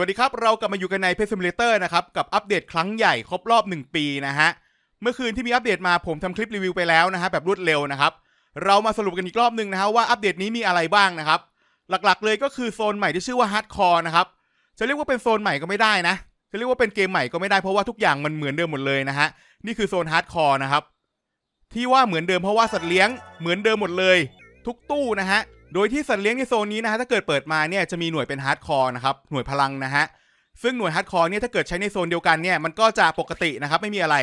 วัสดีครับ เรากลับมาอยู่กันในเพจซิมูเลเตอร์นะครับ กับอัปเดตครั้งใหญ่ครบรอบ 1 ปีนะฮะ เมื่อคืนที่มีอัปเดตมาผมทำคลิปรีวิวไปแล้วนะฮะ แบบรวดเร็วนะครับ เรามาสรุปกันอีกรอบหนึ่งนะฮะว่าอัปเดตนี้มีอะไรบ้างนะครับ หลักๆ เลยก็คือโซนใหม่ที่ชื่อว่าฮาร์ดคอร์นะครับ จะเรียกว่าเป็นโซนใหม่ก็ไม่ได้นะ จะเรียกว่าเป็นเกมใหม่ก็ไม่ได้เพราะว่าทุกอย่างมันเหมือนเดิมหมดเลยนะฮะ นี่คือโซนฮาร์ดคอร์นะครับ ที่ว่าเหมือนเดิมเพราะว่าสัตว์เลี้ยงเหมือนเดิมหมดเลย ทุกตู้นะฮะ โดยที่สัตว์เลี้ยงในโซนนี้นะฮะถ้าเกิดเปิดมาเนี่ยจะมีหน่วยเป็นฮาร์ดคอร์นะครับหน่วยพลังนะฮะซึ่งหน่วยฮาร์ดคอร์เนี่ยถ้าเกิดใช้ในโซนเดียวกันเนี่ยมันก็จะปกตินะครับไม่มีอะไร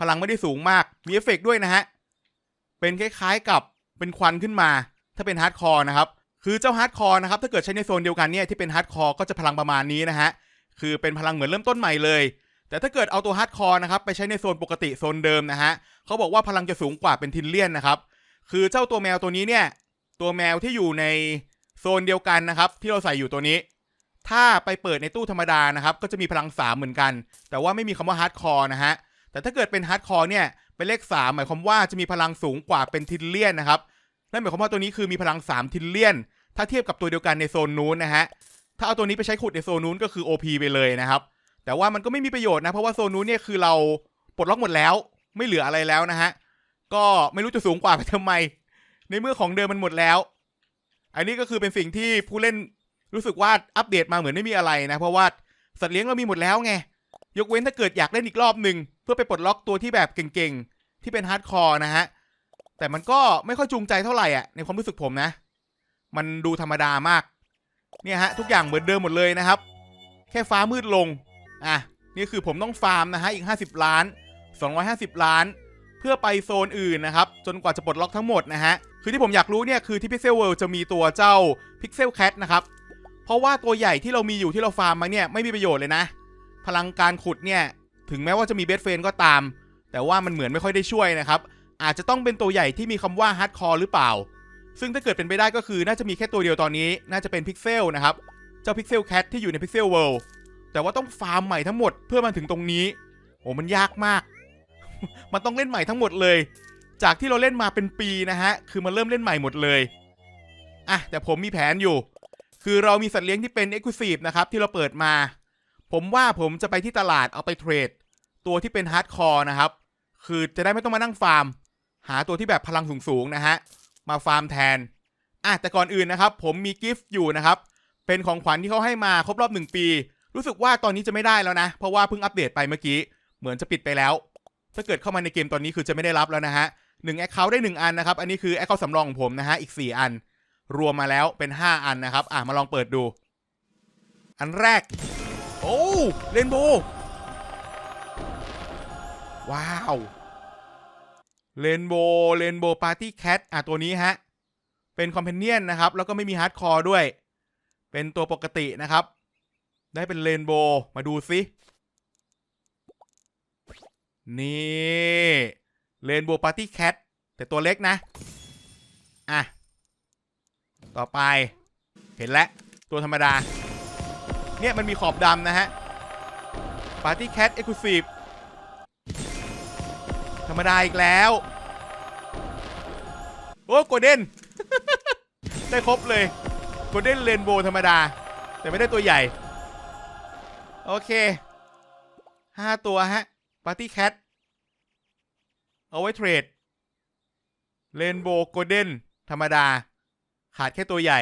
พลังไม่ได้สูงมากมีเอฟเฟกด้วยนะฮะเป็นคล้ายๆกับเป็นควันขึ้นมา ถ้าเป็นฮาร์ดคอร์นะครับคือเจ้าฮาร์ดคอร์นะครับถ้าเกิดใช้ในโซนเดียวกันเนี่ยที่เป็นฮาร์ดคอร์ก็จะพลังประมาณนี้นะฮะคือเป็นพลังเหมือนเริ่มต้นใหม่เลย แต่ถ้าเกิดเอาตัวฮาร์ดคอร์นะครับไปใช้ในโซนปกติโซนเดิมนะฮะเขาบอกว่าพลังจะสูงกว่าเป็นทินเลียนนะครับคือเจ้าตัวแมวตัวนี้เนี่ย ตัวแมวที่อยู่ในโซนเดียวกันนะครับ ที่เราใส่อยู่ตัวนี้ ถ้าไปเปิดในตู้ธรรมดานะครับ ก็จะมีพลัง 3 เหมือนกัน แต่ว่าไม่มีคำว่าฮาร์ดคอร์นะฮะแต่ถ้าเกิดเป็นฮาร์ดคอร์เนี่ยเป็นเลข 3 หมายความว่าจะมีพลังสูงกว่าเป็นทินเลียนนะครับนั่นหมายความว่าตัวนี้คือมีพลัง 3 ทินเลียน ถ้าเทียบกับตัวเดียวกันในโซนนู้นนะฮะถ้าเอาตัวนี้ไปใช้ขุดในโซนนู้นก็คือ OP ไปเลยนะครับ แต่ว่ามันก็ไม่มีประโยชน์นะเพราะว่าโซนนู้นเนี่ยคือเราปลดล็อกหมดแล้ว ไม่เหลืออะไรแล้วนะฮะก็ไม่รู้จะสูงกว่าไปทำไม ในเมื่อของเดิมมันหมดแล้ว อันนี้ก็คือเป็นสิ่งที่ผู้เล่นรู้สึกว่าอัปเดตมาเหมือนไม่มีอะไรนะ เพราะว่าสัตว์เลี้ยงเรามีหมดแล้วไง ยกเว้นถ้าเกิดอยากเล่นอีกรอบหนึ่งเพื่อไปปลดล็อกตัวที่แบบเก่งๆ ที่เป็นฮาร์ดคอร์นะฮะ แต่มันก็ไม่ค่อยจูงใจเท่าไหร่อะในความรู้สึกผมนะ มันดูธรรมดามาก เนี่ยฮะ ทุกอย่างเหมือนเดิมหมดเลยนะครับ แค่ฟ้ามืดลง อะ นี่คือผมต้องฟาร์มนะฮะอีก 50 ล้าน 250 ล้าน เพื่อไปโซนอื่นนะครับ จนกว่าจะปลดล็อกทั้งหมดนะฮะ คือที่ผมอยากรู้เนี่ยคือที่ Pixel World จะมีตัวเจ้า Pixel Cat นะครับ เพราะว่าตัวใหญ่ที่เรามีอยู่ที่เราฟาร์มมาเนี่ยไม่มีประโยชน์เลยนะ พลังการขุดเนี่ยถึงแม้ว่าจะมีเบสเฟนก็ตาม แต่ว่ามันเหมือนไม่ค่อยได้ช่วยนะครับ อาจจะต้องเป็นตัวใหญ่ที่มีคำว่า Hardcore หรือเปล่า ซึ่งถ้าเกิดเป็นไปได้ก็คือน่าจะมีแค่ตัวเดียวตอนนี้ น่าจะเป็น Pixel นะครับ เจ้า Pixel Cat ที่อยู่ใน Pixel World แต่ว่าต้องฟาร์มใหม่ทั้งหมดเพื่อมาถึงตรงนี้ โอ้มันยากมาก มันต้องเล่นใหม่ทั้งหมดเลย จากที่เราเล่นมาเป็นปีนะฮะ คือมันเริ่มเล่นใหม่หมดเลยอะแต่ผมมีแผนอยู่ คือเรามีสัตว์เลี้ยงที่เป็น Exclusive นะครับที่เราเปิดมา ผมว่าผมจะไปที่ตลาดเอาไปเทรด ตัวที่เป็นฮาร์ดคอร์นะครับ คือจะได้ไม่ต้องมานั่งฟาร์ม หาตัวที่แบบพลังสูงๆนะฮะ มาฟาร์มแทนอะแต่ก่อนอื่นนะครับ ผมมีกิฟต์อยู่นะครับ เป็นของขวัญที่เขาให้มาครบรอบหนึ่งปี รู้สึกว่าตอนนี้จะไม่ได้แล้วนะ เพราะว่าเพิ่งอัปเดตไปเมื่อกี้ เหมือนจะปิดไปแล้ว ถ้าเกิดเข้ามาในเกมตอนนี้คือจะไม่ได้รับแล้วนะฮะหนึ่งแอคเคาท์ได้หนึ่งอันนะครับ อันนี้คือแอคเคาท์สำรองของผมนะฮะอีก 4 อัน รวมมาแล้วเป็น 5 อันนะครับ อะมาลองเปิดดู อันแรก โอ้เรนโบว์ว้าวเรนโบว์เรนโบว์ปาร์ตี้แคทอะตัวนี้ฮะ เป็นคอมเพนเนียนนะครับ แล้วก็ไม่มีฮาร์ดคอร์ด้วย เป็นตัวปกตินะครับ ได้เป็นเรนโบว์มาดูซิ นี่เรนโบว์ปาร์ตี้แคทแต่ตัวเล็กนะ อะ ต่อไปเห็นแล้ว ตัวธรรมดา เนี่ยมันมีขอบดำนะฮะปาร์ตี้แคทเอ็กซ์คลูซีฟธรรมดาอีกแล้ว โอ้โกลเด้น ได้ครบเลยโกลเด้นเรนโบว์ธรรมดา แต่ไม่ได้ตัวใหญ่ โอเคห้าตัวฮะปาร์ตี้แคท เอาไว้เทรดเรนโบว์โกลเด้นธรรมดา ขาดแค่ตัวใหญ่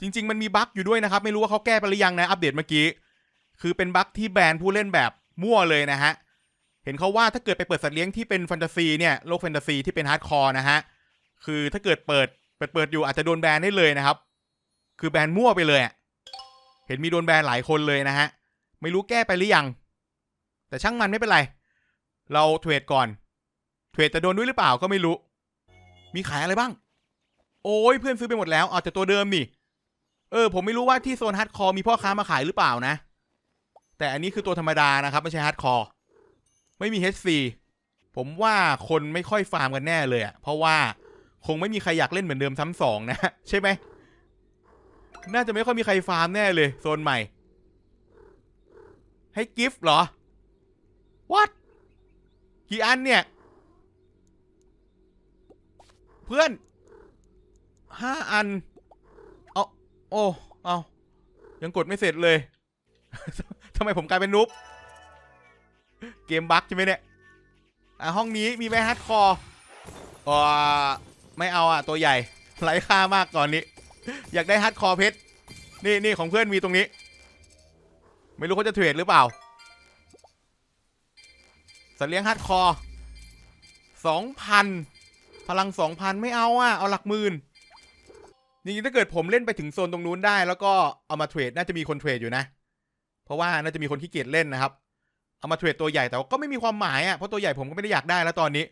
จริง ๆ มันมีบั๊กอยู่ด้วยนะครับ ไม่รู้ว่าเขาแก้ไปหรือยังนะ อัปเดตเมื่อกี้ คือเป็นบั๊กที่แบนผู้เล่นแบบมั่วเลยนะฮะ เห็นเขาว่าถ้าเกิดไปเปิดสัตว์เลี้ยงที่เป็นแฟนตาซีเนี่ยโลกแฟนตาซีที่เป็นฮาร์ดคอร์นะฮะ คือถ้าเกิดเปิดเปิดเปิดอยู่อาจจะโดนแบนได้เลยนะครับ คือแบนมั่วไปเลยเห็นมีโดนแบนหลายคนเลยนะฮะ ไม่รู้แก้ไปหรือยัง แต่ช่างมันไม่เป็นไร เราเทรดก่อน เทรดจะโดนด้วยหรือเปล่าก็ไม่รู้ มีขายอะไรบ้าง โอ้ยเพื่อนซื้อไปหมดแล้วเอาแต่ตัวเดิมนี่ เออ ผมไม่รู้ว่าที่โซนฮาร์ดคอร์มีพ่อค้ามาขายหรือเปล่านะ แต่อันนี้คือตัวธรรมดานะครับ ไม่ใช่ฮาร์ดคอร์ไม่มี HC ผมว่าคนไม่ค่อยฟาร์มกันแน่เลยอะเพราะว่าคงไม่มีใครอยากเล่นเหมือนเดิมซ้ำสองนะใช่ไหมน่าจะไม่ค่อยมีใครฟาร์มแน่เลยโซนใหม่ ให้กิฟต์เหรอ what กี่อันเนี่ย เพื่อนห้าอัน เอาโอ้เอายังกดไม่เสร็จเลย ทำไมผมกลายเป็นนุ๊บเกมบั๊กใช่ไหมเนี่ย อะห้องนี้มีไหมฮาร์ดคอร์อ่าไม่เอาอะ ตัวใหญ่ไร้ค่ามากก่อนนี้ อยากได้ฮาร์ดคอร์เพชร นี่นี่ของเพื่อนมีตรงนี้ ไม่รู้เขาจะเทรดหรือเปล่าสัตว์เลี้ยงฮาร์ดคอร์สองพัน พลังสองพันไม่เอาอะ เอาหลักหมื่นจริงๆถ้าเกิดผมเล่นไปถึงโซนตรงนู้นได้ แล้วก็เอามาเทรดน่าจะมีคนเทรดอยู่นะ เพราะว่าน่าจะมีคนขี้เกียจเล่นนะครับ เอามาเทรดตัวใหญ่แต่ว่าก็ไม่มีความหมายอะเพราะตัวใหญ่ผมก็ไม่ได้อยากได้แล้วตอนนี้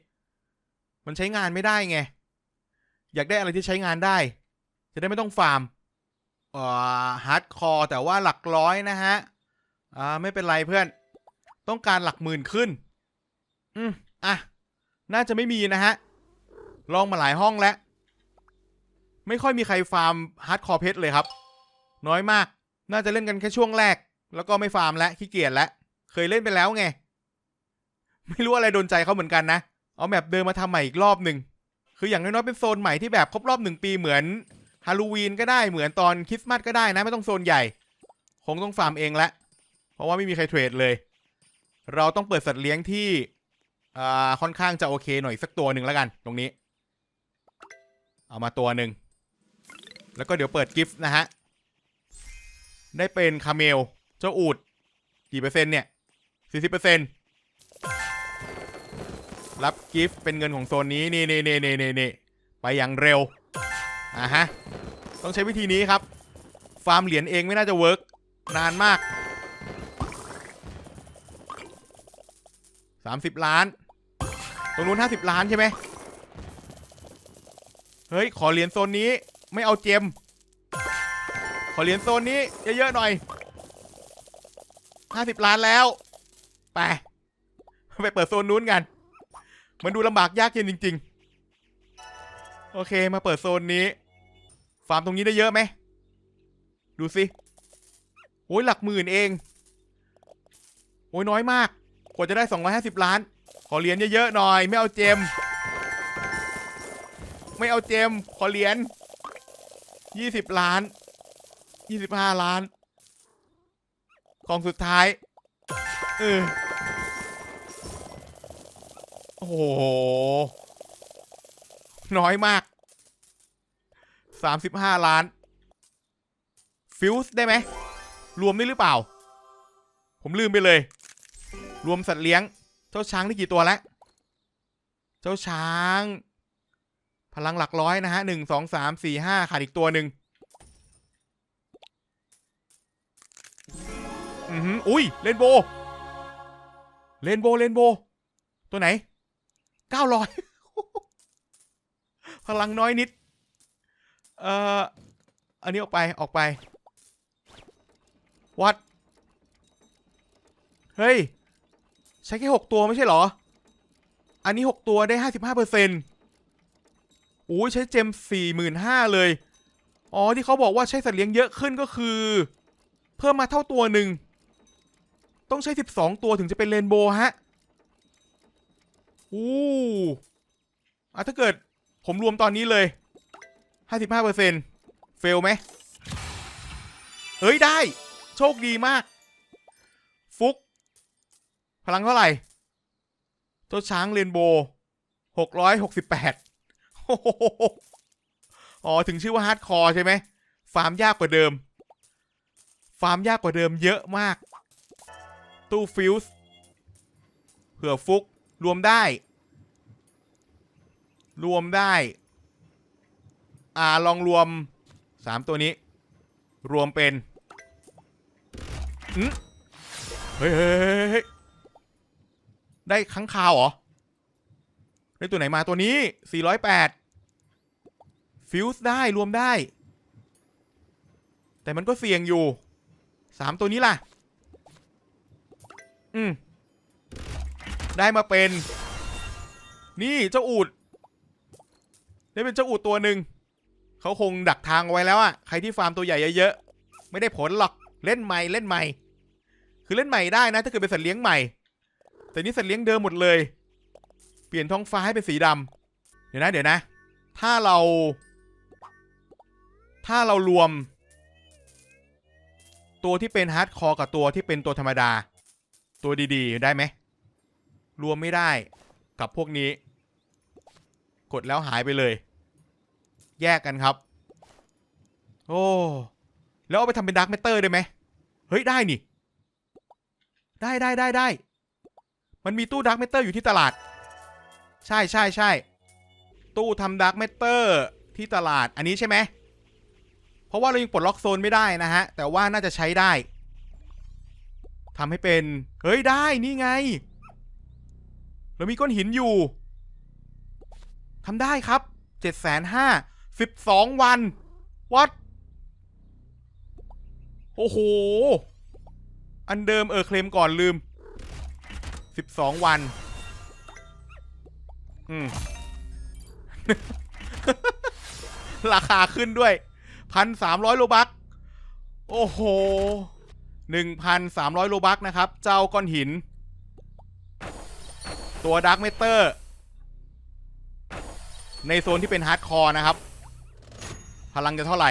มันใช้งานไม่ได้ไง อยากได้อะไรที่ใช้งานได้ จะได้ไม่ต้องฟาร์มอ่าฮาร์ดคอร์แต่ว่าหลักร้อยนะฮะอ่าไม่เป็นไรเพื่อน ต้องการหลักหมื่นขึ้น อืมอะน่าจะไม่มีนะฮะ ลองมาหลายห้องแล้ว ไม่ค่อยมีใครฟาร์มฮาร์ดคอร์เพชรเลยครับ น้อยมาก น่าจะเล่นกันแค่ช่วงแรก แล้วก็ไม่ฟาร์มแล้วขี้เกียจแล้ว เคยเล่นไปแล้วไง ไม่รู้อะไรโดนใจเขาเหมือนกันนะ เอาแบบเดิมมาทำใหม่อีกรอบหนึ่ง คืออย่างน้อยๆเป็นโซนใหม่ที่แบบครบรอบหนึ่งปีเหมือนฮาโลวีนก็ได้เหมือนตอนคริสต์มาสก็ได้นะ ไม่ต้องโซนใหญ่ คงต้องฟาร์มเองละ เพราะว่าไม่มีใครเทรดเลย เราต้องเปิดสัตว์เลี้ยงที่อ่าค่อนข้างจะโอเคหน่อยสักตัวหนึ่งแล้วกัน ตรงนี้ เอามาตัวหนึ่ง แล้วก็เดี๋ยวเปิดกิฟต์นะฮะ ได้เป็นคาเมล เจ้าอูด กี่เปอร์เซ็นต์เนี่ยสี่สิบเปอร์เซ็นต์รับกิฟต์เป็นเงินของโซนนี้ นี่นี่นี่นี่นี่นไปอย่างเร็ว อ่าฮะ ต้องใช้วิธีนี้ครับ ฟาร์มเหรียญเองไม่น่าจะเวิร์กนานมากสามสิบล้าน ตรงนู้นห้าสิบล้านใช่ไหม เฮ้ย ขอเหรียญโซนนี้ ไม่เอาเจม ขอเหรียญโซนนี้ เยอะๆหน่อยห้าสิบล้านแล้ว ไป ไปเปิดโซนนู้นกัน มันดูลำบากยากเย็นจริง ๆ โอเค มาเปิดโซนนี้ ฟาร์มตรงนี้ได้เยอะไหม ดูสิ โอ้ยหลักหมื่นเอง โอ้ยน้อยมาก กว่าจะได้ 250 ล้าน ขอเหรียญเยอะๆหน่อย ไม่เอาเจม ไม่เอาเจม ขอเหรียญ20ล้าน25ล้านกล่องสุดท้าย เออ โอ้โห น้อยมาก35ล้าน ฟิวส์ได้ไหม รวมได้หรือเปล่า ผมลืมไปเลย รวมสัตว์เลี้ยง เจ้าช้างได้กี่ตัวแล้ว เจ้าช้าง พลังหลักร้อยนะฮะหนึ่งสองสามสี่ห้าขาดอีกตัวหนึ่งอือหืออุ้ยเลนโบเลนโบเลนโบ ตัวไหนเก้าร้อยพลังน้อยนิด เอ่อ อันนี้ออกไปออกไป วัด เฮ้ย ใช้แค่หกตัวไม่ใช่หรอ อันนี้หกตัวได้ห้าสิบห้าเปอร์เซ็นต์ อ้ใช้เจมสี่หมื่นห้าเลย อ๋อที่เขาบอกว่าใช้สัตว์เลี้ยงเยอะขึ้นก็คือ เพิ่มมาเท่าตัวหนึ่ง ต้องใช้สิบสองตัวถึงจะเป็นเรนโบว์ฮะอู้อะถ้าเกิดผมรวมตอนนี้เลยห้าสิบห้าเปอร์เซ็นต์เฟลไหมเฮ้ยได้ โชคดีมาก ฟุก พลังเท่าไหร่เจ้าช้างเรนโบว์หกร้อยหกสิบแปด อ๋อ ถึงชื่อว่าฮาร์ดคอร์ใช่ไหม ฟาร์มยากกว่าเดิม ฟาร์มยากกว่าเดิมเยอะมาก ตู้ฟิวส์เผื่อฟุก รวมได้ รวมได้ อ่า ลองรวมสามตัวนี้ รวมเป็นเฮ้ยเฮ้ยเฮ้ยเฮ้ยได้ค้างคาวเหรอ ได้ตัวไหนมาตัวนี้ 408 ฟิวส์ได้รวมได้ แต่มันก็เสี่ยงอยู่สามตัวนี้ล่ะ อืม ได้มาเป็น นี่เจ้าอูด ได้เป็นเจ้าอูดตัวหนึ่ง เขาคงดักทางเอาไว้แล้วอะใครที่ฟาร์มตัวใหญ่เยอะๆ ไม่ได้ผลหรอก เล่นใหม่เล่นใหม่ คือเล่นใหม่ได้นะ ถ้าเกิดเป็นสัตว์เลี้ยงใหม่ แต่นี่สัตว์เลี้ยงเดิมหมดเลย ปลี่ยนท้องฟ้าให้เป็นสีดำเดี๋ยวนะเดี๋ยวนะ ถ้าเรา ถ้าเรารวม ตัวที่เป็นฮาร์ดคอร์กับตัวที่เป็นตัวธรรมดา ตัวดีๆ ได้ไหม รวมไม่ได้กับพวกนี้ กดแล้วหายไปเลย แยกกันครับ โอ้ แล้วเอาไปทำเป็นดาร์กเมเตอร์ได้ไหม เฮ้ย ได้นี่ ได้ได้ได้ได้ มันมีตู้ดาร์กเมเตอร์อยู่ที่ตลาด ใช่ใช่ใช่ตู้ทำดาร์กเมเตอร์ที่ตลาดอันนี้ใช่ไหมเพราะว่าเรายังปลดล็อกโซนไม่ได้นะฮะ แต่ว่าน่าจะใช้ได้ทำให้เป็น เฮ้ยได้นี่ไง เรามีก้อนหินอยู่ทำได้ครับเจ็ดแสนห้าสิบสองวันวัดโอ้โห อันเดิมเออเคลมก่อนลืมสิบสองวัน อืม ราคาขึ้นด้วยพันสามร้อยโลบัก โอ้โหหนึ่งพันสามร้อยโลบักนะครับ เจ้าก้อนหิน ตัวดาร์กเมเตอร์ ในโซนที่เป็นฮาร์ดคอร์นะครับ พลังจะเท่าไหร่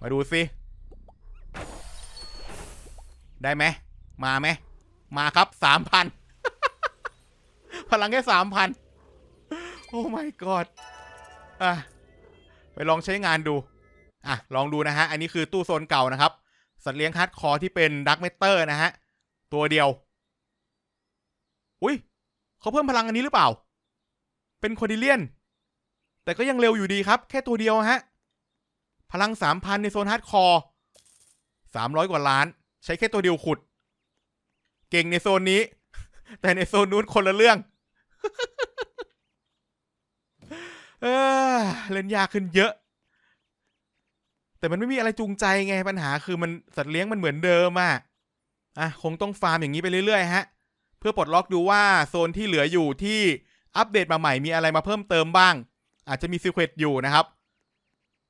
มาดูสิได้ไหม มาไหม มาครับสามพัน พลังแค่สามพันโอ้ my god อะไปลองใช้งานดู อะ ลองดูนะฮะ อันนี้คือตู้โซนเก่านะครับ สัตว์เลี้ยงฮาร์ดคอร์ที่เป็นดักเมเตอร์นะฮะ ตัวเดียว อุ้ยเขาเพิ่มพลังอันนี้หรือเปล่า เป็นคอดิเลียน แต่ก็ยังเร็วอยู่ดีครับ แค่ตัวเดียวฮะ พลังสามพันในโซนฮาร์ดคอร์สามร้อยกว่าล้าน ใช้แค่ตัวเดียวขุด เก่งในโซนนี้ แต่ในโซนนู้นคนละเรื่อง เออเล่นยากขึ้นเยอะ แต่มันไม่มีอะไรจูงใจไงปัญหาคือมันสัตว์เลี้ยงมันเหมือนเดิมอะอะคงต้องฟาร์มอย่างนี้ไปเรื่อยๆฮะ เพื่อปลดล็อกดูว่าโซนที่เหลืออยู่ที่อัปเดตมาใหม่มีอะไรมาเพิ่มเติมบ้าง อาจจะมีซีเครตอยู่นะครับ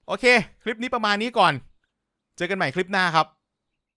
โอเค คลิปนี้ประมาณนี้ก่อน เจอกันใหม่คลิปหน้าครับ